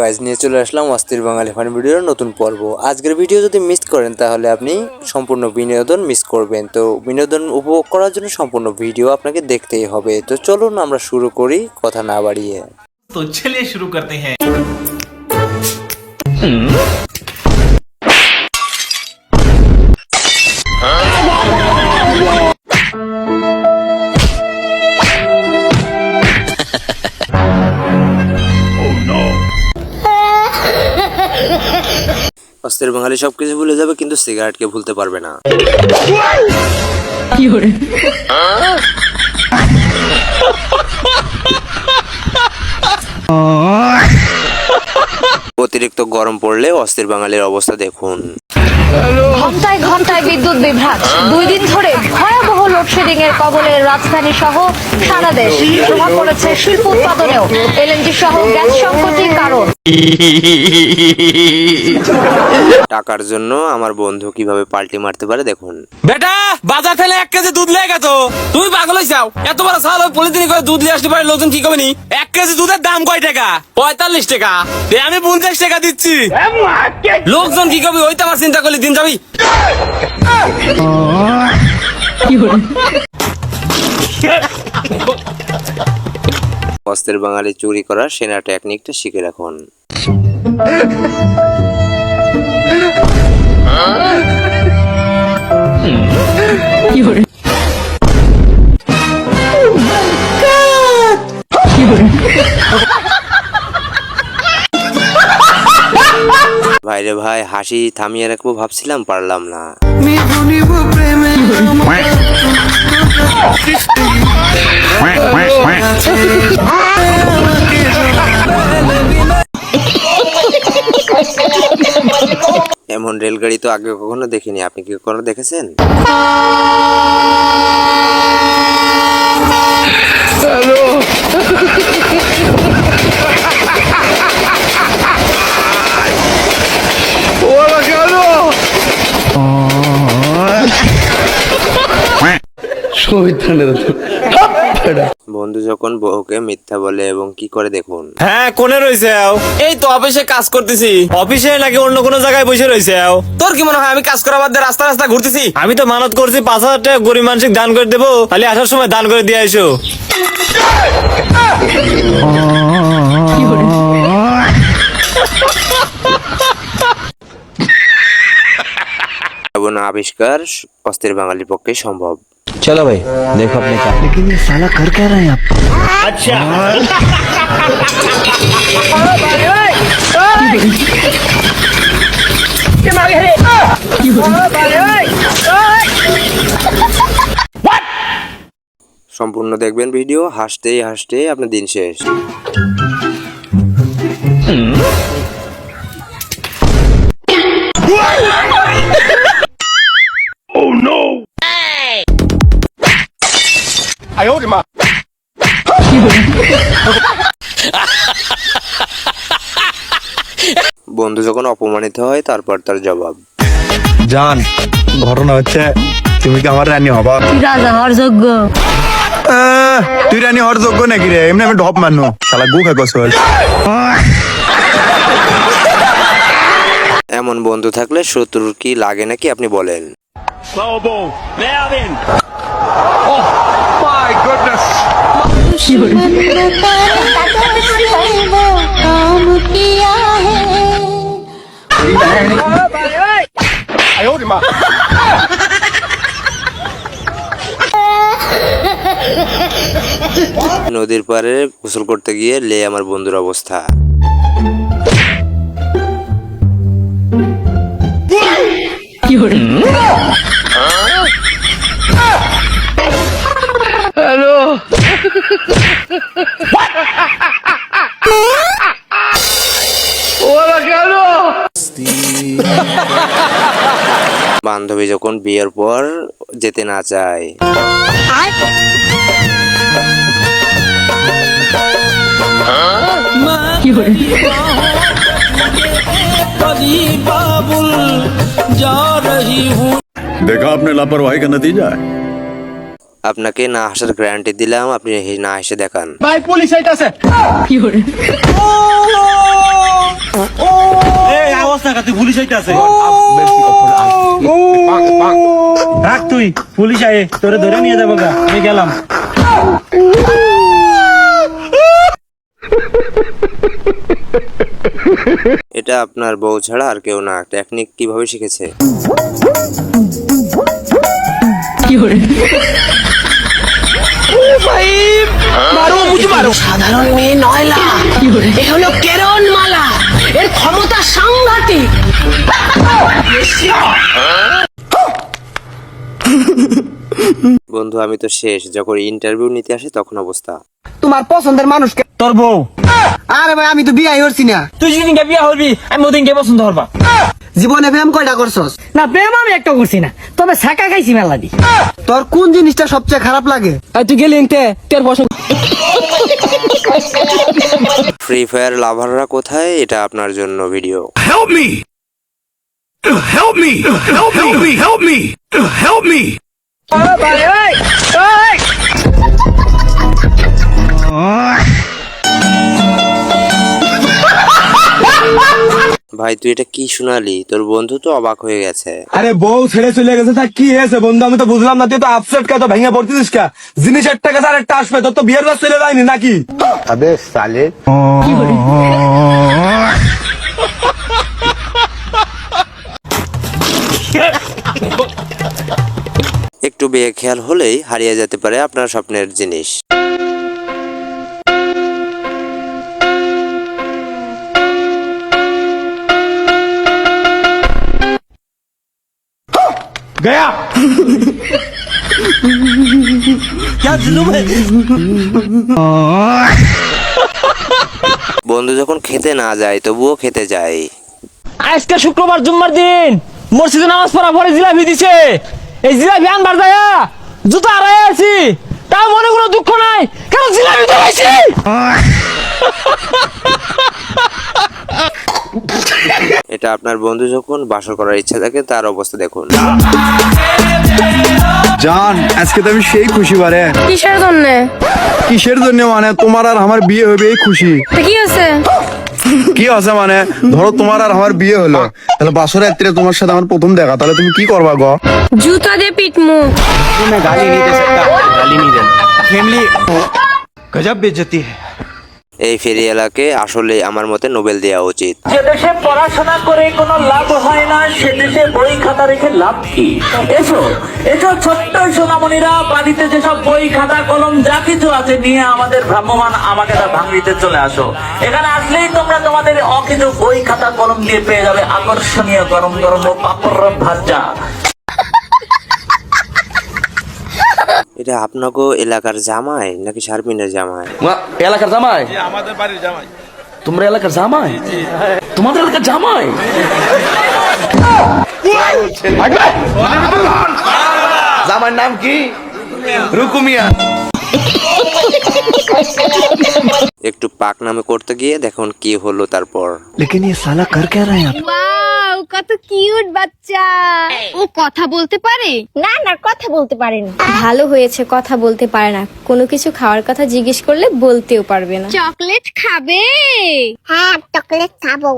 Guys নিয়ে চলে আসলাম অস্থির বাঙালি ফান ভিডিওর নতুন পর্ব। আজকের ভিডিও যদি মিস করেন তাহলে আপনি সম্পূর্ণ বিনোদন মিস করবেন। তো বিনোদন উপভোগ করার জন্য সম্পূর্ণ ভিডিও আপনাকে দেখতেই হবে। তো চলুন আমরা শুরু করি কথা না বাড়িয়ে। তো চলে শুরু করতে হ্যাঁ। অস্থির বাঙালি সবকিছু ভুলে যাবে কিন্তু সিগারেটকে ভুলতে পারবে না। অতিরিক্ত গরম পড়লে অস্থির বাঙালির অবস্থা দেখুন। ঘন্টায় ঘন্টায় বিদ্যুৎ বিভ্রাট। দুই দিন ধরে ভয়াবহ লোডশেডিং এর কবলে রাজধানী সহ সারা দেশ। প্রভাব পড়েছে শিল্প উৎপাদনেও। এলএনজি সহ গ্যাস সংকটই কারণ। টাকার জন্য আমার বন্ধু কীভাবে পাল্টি মারতে পারে দেখুন। বেটা বাজার ফেলে এক কেজি দুধ লেগে গেছো। তুমি পাগল হয়েছাও এত বড় সাল ওই পলিথিন করে দুধ নিয়ে আসতে পারে লোকজন কি করবে নি? এক কেজি দুধের দাম কয় টাকা? পঁয়তাল্লিশ টাকা। তে আমি পঞ্চাশ টাকা দিচ্ছি। লোকজন কি করবে তো আমার চিন্তা করলে দিন যাবি? অস্থির বাঙালি চুরি করার সেনা টেকনিকটা শিখে রাখুন। ভাইরে ভাই, হাসি থামিয়ে রাখব ভাবছিলাম, পারলাম না। এমন রেলগাড়ি তো আগে কখনো দেখিনি, আপনি কি কখনো দেখেছেন? বন্ধু যখন বউকে মিথ্যা বলে এবং কি করে দেখুন? হ্যাঁ কোনে রয়েছে এই তো অফিসে কাজ করতেছি। অফিসে নাকি অন্য কোনো জায়গায় বসে রয়েছে তোর কি মনে হয় আমি কাজ করার বাদ দিয়ে রাস্তা রাস্তা ঘুরতেছি? আমি তো মানত করছি পাঁচ হাজার টাকা গরিব মানসিক দান করে দেবো তাহলে আসার সময় দান করে দিয়ে আইসো। এমন আবিষ্কার অস্থির বাঙালির পক্ষে সম্ভব चलो भाई देखो अपने क्या लेकिन ये साला कर क्या रहे हैं आप সম্পূর্ণ দেখবেন ভিডিও হাসতেই হাসতেই আপনার দিন শেষ বন্ধু যখন অপমানিত হয় তারপর তার জবাব। জান ঘটনা হচ্ছে তুমি কি আমার রানী হবা? রাজা হওয়ার যোগ্য। আহ, তুই রানী হওয়ার যোগ্য নাকি রে? এমনি আমি ঢপ মানু শালা গু খা গোসল। এমন বন্ধু থাকলে শত্রুর কি লাগে নাকি আপনি বলেন? my goodness. নদীর পাড়ে গোসল করতে গিয়ে লে আমার বন্ধুর অবস্থা কি বান্ধবী যখন বিয়ের পর যেতে না চায় देखा आपने लापरवाही का नतीजा है আপনাকে না হাসার গ্যারান্টি দিলাম আপনি না হেসে দেখান। রাখ তুই পুলিশ আয়ে তোরে ধরে নিয়ে যাব গা আমি গেলাম এটা আপনার বউ ছাড়া আর কেউ না টেকনিক কীভাবে শিখেছে সাধারণ মেয়ে নয়লা এ হলো কেরণ মালা এর ক্ষমতা সাংঘাতিক। বন্ধু আমি তো শেষ। যখন ইন্টারভিউ নিতে আসে তখন অবস্থা। তোমার পছন্দের মানুষকে তোর বউ। আরে ভাই আমি তো বিয়ে করছি না। তুই যেদিনকে বিয়ে হবি আমি ওদিনকে পছন্দ হবা জীবনে প্রেম কয়টা করছস না প্রেম আমি একটা করছি না তবে ছাকা খাইছি মেলা দি তোর কোন জিনিসটা সবচেয়ে খারাপ লাগে তুই গেলি ইনতে তোর পছন্দ ফ্রি ফায়ার লাভাররা কোথায় এটা আপনার জন্য video Help me! Help me! Help me! Help me! Help me! ভাই তুই এটা কি শোনালি? তোর বন্ধু তো অবাক হয়ে গেছে। আরে বউ ছেড়ে চলে গেছে তা কি হয়েছে? বন্ধু আমি তো বুঝলাম না তুই তো আপসেট কা তো ভেঙে পড়তেছিস কা? জিনিস একটা গেছে আর একটা আসবে তোর তো বিয়ের বাস চলে যায়নি নাকি? আবে সালে। একটু বেখেয়াল হলেই হারিয়ে যেতে পারে আপনার স্বপ্নের জিনিস। বন্ধু যখন খেতে না যায় তবুও খেতে যায়। আজকে শুক্রবার জুম্মার দিন। মসজিদে নামাজ পড়া পরে জিলাপি দিছে। এই জিলাপি আনবার যায়া জুতা আড়াই আছি তাও মনে কোনো দুঃখ নাই। কারণ জিলাপি তো পাইছি এটা আপনার বন্ধু যখন বাসর করার ইচ্ছা থাকে তার অবস্থা দেখুন। জান আজকে তো আমি সেই খুশি বারে। কিসের জন্য? কিসের জন্য মানে? তোমার আর আমার বিয়ে হবে এই খুশি। কি আছে কি আছে মানে? ধরো তোমার আর আমার বিয়ে হলো। তাহলে বাসর রাত্রে তোমার সাথে আমার প্রথম দেখা তাহলে তুমি কি করবা গো? জুতা দিয়ে পিটমু গজব বেজতি। এই ফেরিয়ালাকে আসলে আমার মতে নোবেল দেওয়া উচিত। যে দেশে পড়াশোনা করে কোনো লাভ হয় না, সে দেশে বই খাতা রেখে লাভ কি? এসো এসো ছোট্ট সোনামণিরা, বাড়িতে যেসব বই, খাতা, কলম, যা কিছু আছে নিয়ে আমাদের ভ্রাম্যমান আমাকে তা ভাঙড়িতে চলে আসো। এখানে আসলেই তোমরা তোমাদের অকিছু বই, খাতা, কলম দিয়ে পেয়ে যাবে আকর্ষণীয় গরম গরম ও পাপড় ভাজা। এটা আপনাকে এলাকার জামাই নাকি শারমিনের জামাই? এলাকার জামাই? আমাদের বাড়ির জামাই। তোমরা এলাকার জামাই? তোমাদের এলাকার জামাই? জামার নাম কি? রুকুমিয়া। একটু পাক নামে করতে গিয়ে দেখুন কি হলো তারপর लेकिन ये साला कर क्या रहा है यहाँ पे? ওয়াও কত কিউট বাচ্চা ও কথা বলতে পারে না না কথা বলতে পারে না ভালো হয়েছে কথা বলতে পারে না কোনো কিছু খাওয়ার কথা জিজ্ঞেস করলে বলতেও পারবে না চকলেট খাবে হ্যাঁ চকলেট খাবো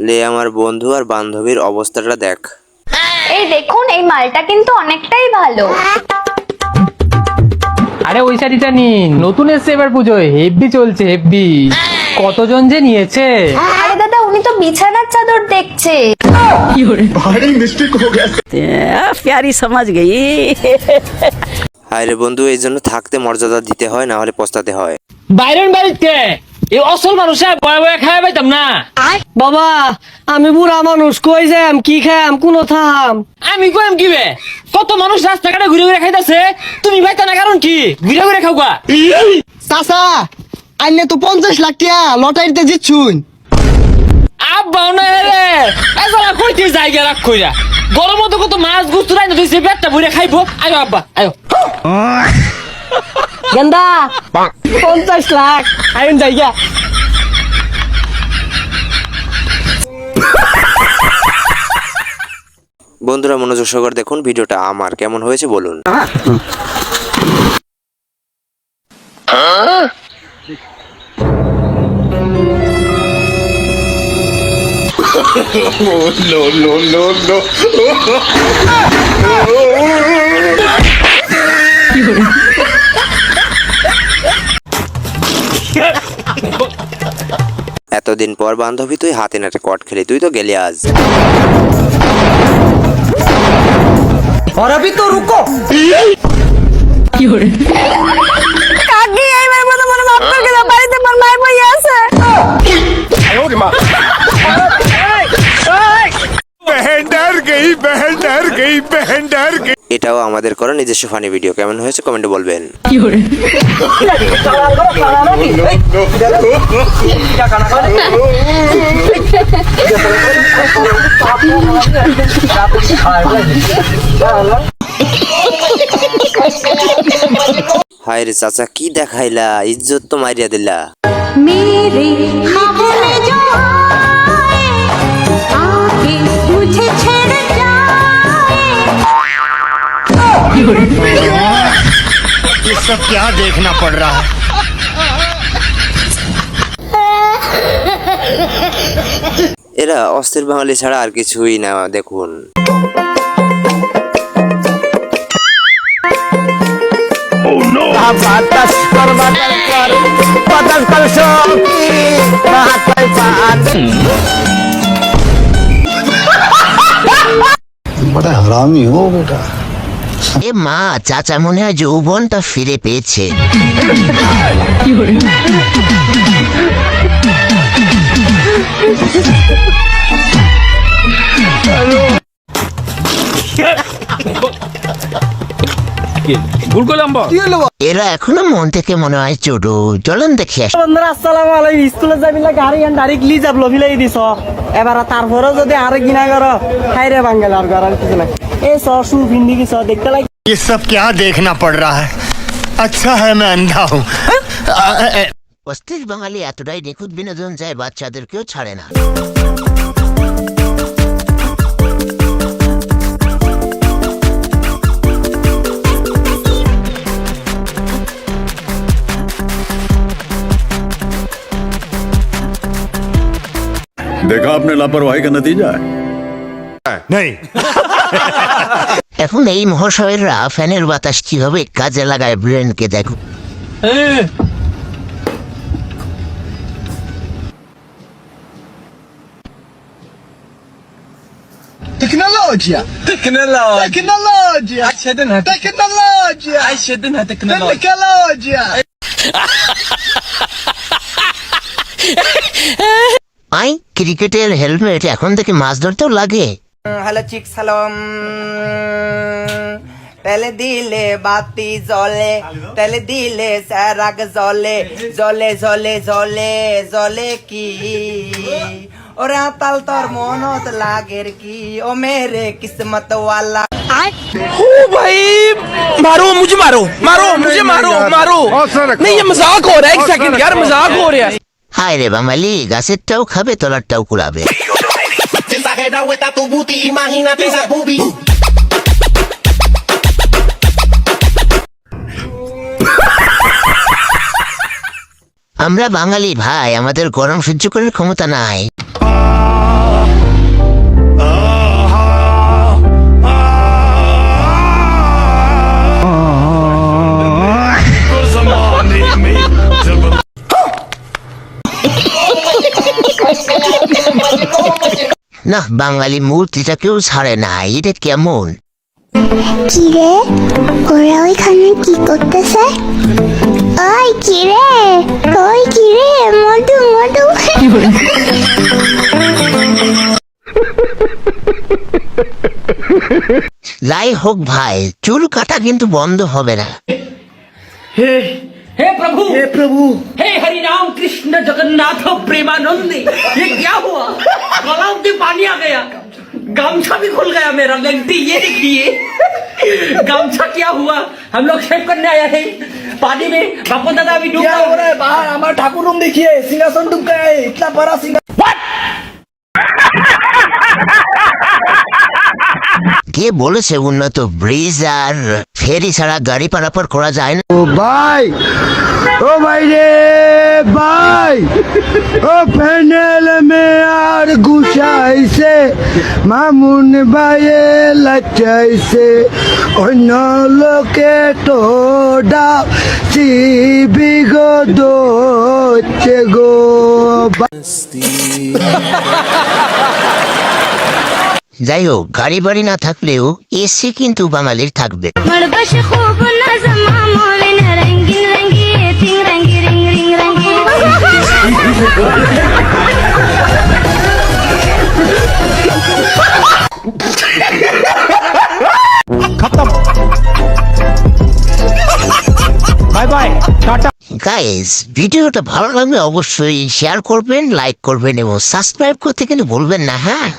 লে আমার বন্ধু আর বান্ধবীর অবস্থাটা দেখ এই দেখুন এই মালটা কিন্তু অনেকটাই ভালো। আরে ওই শাড়িটা নিন নতুন এসছে এবার পুজোয় হেভি চলছে হেভি কতজন যে নিয়েছে? আরে দাদা উনি তো বিছানার চাদর দেখছে। প্যারি সমাজ গই। হায় রে বন্ধু এই জন্য থাকতে মর্যাদা দিতে হয় না হলে পস্তাতে হয়। বাইরের বাড়িতে? এই অসল মানুষে বয়ে বয়ে খাই পাইতাম না। বাবা আমি বুড়া মানুষ কই যাম কি খাম কোন থাম। আমি কইম কি বে? কত মানুষ রাস্তাঘাটে ঘুরে ঘুরে খাইতাছে তুমি পাইতা না কারণ কি? ঘুরে ঘুরে খাও গা চাচা আইনে তো পঞ্চাশ লাখ টিয়া লটারিতে জিতছুন। আব্বা না রে। এসালা কইতে জায়গা রাখ কইরা? গরম তো কত মাছ গুস্ত রাই না দিছে পেটটা ভরে খাইবো। আয়ো আব্বা আয়ো। গেন্দা পঞ্চাশ লাখ। আইন জায়গা। বন্ধুরা মনোযোগ সহকারে দেখুন ভিডিওটা আমার কেমন হয়েছে বলুন। এতদিন পর বান্ধবী তুই হাতে নাতে কট খেলি তুই তো গেলি আজ और अभी तो रुको কাকি এইবার মতো মনে মাফ করে দাও বাড়িতে আমার মায়ের বই আছে এটাও আমাদের করা নিজস্ব ফানি ভিডিও কেমন হয়েছে কমেন্টে বলবেন। হায় রে চাচা কি দেখাইলা? ইজ্জত তো মারিয়া দিলা। मेरे ये सब क्या देखना पड़ रहा है এরা অস্থির বাঙালি ছাড়া আর কিছুই না দেখুন এ মা চাচা মনে হয় যৌবনটা ফিরে পেয়েছে। এরা এখনো মন থেকে মনে হয় ছোট চলেন দেখি আসি। বন্ধুরা আসসালামু আলাইকুম স্কুলে যাবি না গাড়ি আন ডাইরেক্টলি যাব লভিলাই দিছ এবার তারপরে যদি আরে গিনা করো খাইরে বাঙ্গাল আর গরার কিছু না এ স শু ভিন্দি কি স দেখতে লাগে ये सब क्या देखना पड़ रहा है अच्छा है मैं अंधा हूँ অস্থির বাঙালি এতটাই নিখুঁত বিনোদন যায় বাচ্চাদেরকেও ছাড়ে না देखा आपने लापरवाही का नतीजा है नहीं এখন এই মহাশয়েররা ফ্যানের বাতাস কিভাবে কাজে লাগায় ব্রেনকে দেখো تكنولوجيا تكنولوجيا تكنولوجيا عشدنها تكنولوجيا عشدنها تكنولوجيا আই ক্রিকেটের হেলমেট এখন থেকে মাছ ধরতেও লাগে হ্যালো চিক সালাম তেলে দিলে বাতি জ্বলে তেলে দিলে স্যারাগ জ্বলে জ্বলে জ্বলে জ্বলে জ্বলে কি ওরে তাল তোর মনত লাগের কি ও মেরে কিসমত ওয়ালা भाई मारो मुझे मारो मारो मुझे मारो मारो नहीं ये मजाक हो रहा है एक सेकंड यार मजाक हो रहा है হায় রে বাঙালি, গাছেরটাও খাবে, তলারটাও কুড়াবে। আমরা বাঙালি ভাই, আমাদের গরম সহ্য করার ক্ষমতা নাই। না বাঙালি মূর্তিটা কেউ ছাড়ে না এটা কেমন? কিরে? ওরা ওইখানে কি করতেছে? ওই কিরে? ওই কিরে? মধু মধু। যাই হোক ভাই চুল কাটা কিন্তু বন্ধ হবে না। हे प्रभु! हे प्रभु! हे हरि राम कृष्ण जगन्नाथ प्रेमानंद ये क्या हुआ? गलाव में पानी आ गया। गमछा भी खुल गया मेरा गंटी ये देखिए। गमछा क्या हुआ? हम लोग शेव करने आया है पानी में बापू दादा अभी डूब हो रहा है बाहर? हमारा ठाकुर रूम देखिए सिंहासन डूब गया है इतना बड़ा सिंहासन কে বলেছে উন্নত ব্রিজ আর ফেরি ছাড়া গাড়ি পারাপার করা যায় না। ও ভাই ও ভাই রে ভাই ও প্যানেল মে আর গুছাইছে মামুন ভাইয়ে লাচাইছে অন্য লোকে তো ডাব চিবি গো দোচ্ছে গো যাই হোক গাড়ি বাড়ি না থাকলেও এসি কিন্তু বাঙালির থাকবে। গাইজ ভিডিওটা ভালো লাগলে অবশ্যই শেয়ার করবেন লাইক করবেন এবং সাবস্ক্রাইব করতে কিন্তু বলবেন না হ্যাঁ?